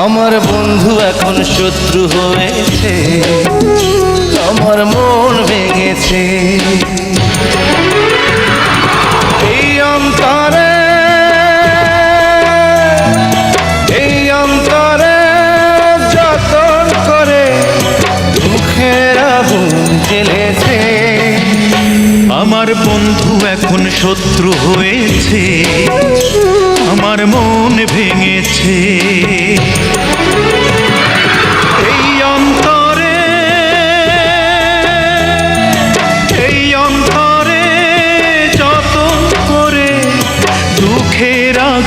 আমার বন্ধু এখন শত্রু হয়েছে। আমার মন ভেঙেছে। এই অন্তরে এই অন্তরে যতন করে দুঃখের আগুন জ্বেলেছে। আমার বন্ধু এখন শত্রু হয়েছে। আমার মন ভেঙেছে।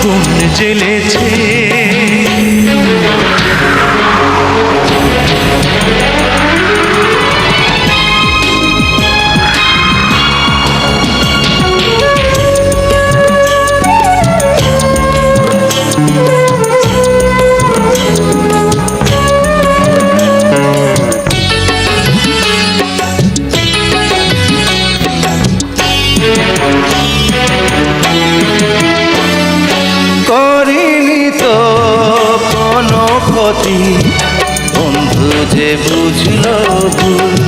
আগুন জ্বেলেছে। ক্ষতি বন্ধু যে বুঝল ভুল